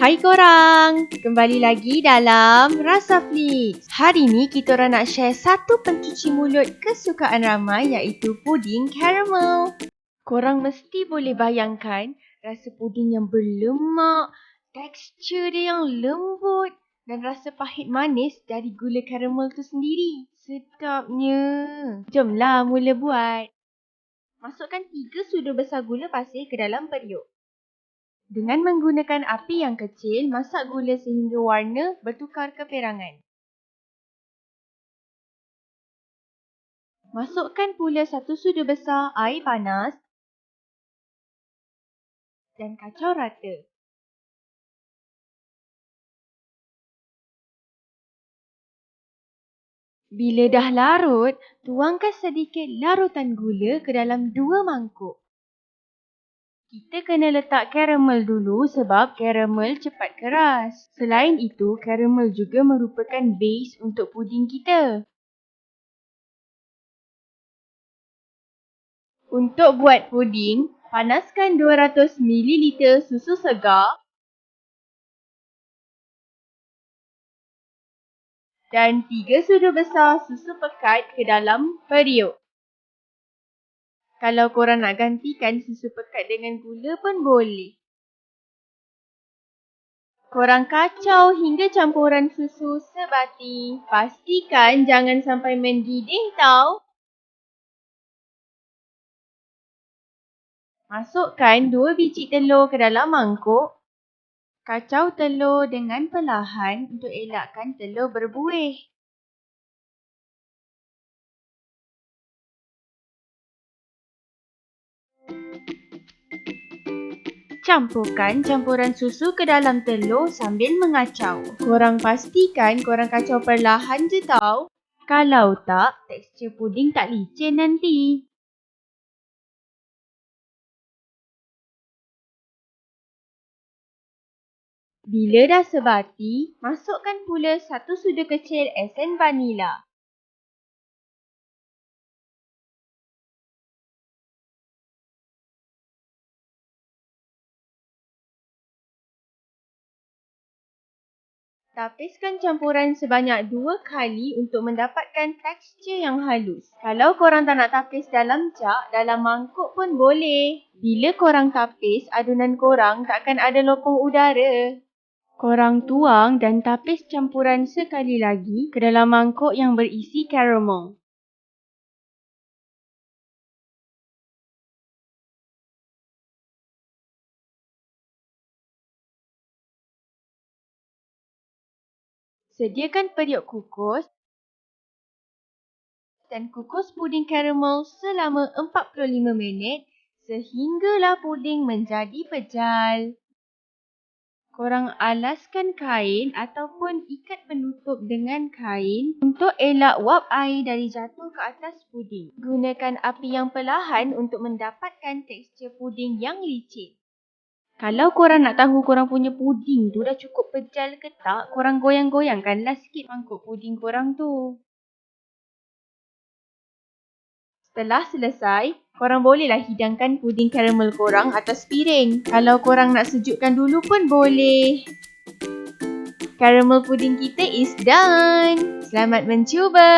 Hai korang, kembali lagi dalam Rasa Flix. Hari ni kita orang nak share satu pencuci mulut kesukaan ramai iaitu puding caramel. Korang mesti boleh bayangkan rasa puding yang berlemak, tekstur dia yang lembut dan rasa pahit manis dari gula caramel tu sendiri. Sedapnya. Jomlah mula buat. Masukkan 3 sudu besar gula pasir ke dalam periuk. Dengan menggunakan api yang kecil, masak gula sehingga warna bertukar keperangan. Masukkan pula satu sudu besar air panas dan kacau rata. Bila dah larut, tuangkan sedikit larutan gula ke dalam dua mangkuk. Kita kena letak karamel dulu sebab karamel cepat keras. Selain itu, karamel juga merupakan base untuk puding kita. Untuk buat puding, panaskan 200 ml susu segar dan 3 sudu besar susu pekat ke dalam periuk. Kalau korang nak gantikan susu pekat dengan gula pun boleh. Korang kacau hingga campuran susu sebati. Pastikan jangan sampai mendidih tau. Masukkan dua biji telur ke dalam mangkuk. Kacau telur dengan perlahan untuk elakkan telur berbuih. Campurkan campuran susu ke dalam telur sambil mengacau. Korang pastikan korang kacau perlahan je tau. Kalau tak, tekstur puding tak licin nanti. Bila dah sebati, masukkan pula satu sudu kecil esen vanila. Tapiskan campuran sebanyak dua kali untuk mendapatkan tekstur yang halus. Kalau korang tak nak tapis dalam jak, dalam mangkuk pun boleh. Bila korang tapis, adunan korang takkan ada lopong udara. Korang tuang dan tapis campuran sekali lagi ke dalam mangkuk yang berisi caramel. Sediakan periuk kukus dan kukus puding caramel selama 45 minit sehinggalah puding menjadi pejal. Korang alaskan kain ataupun ikat penutup dengan kain untuk elak wap air dari jatuh ke atas puding. Gunakan api yang perlahan untuk mendapatkan tekstur puding yang licin. Kalau korang nak tahu korang punya puding tu dah cukup pejal ke tak, korang goyang-goyangkanlah sikit mangkuk puding korang tu. Setelah selesai, korang bolehlah hidangkan puding karamel korang atas piring. Kalau korang nak sejukkan dulu pun boleh. Karamel puding kita is done. Selamat mencuba!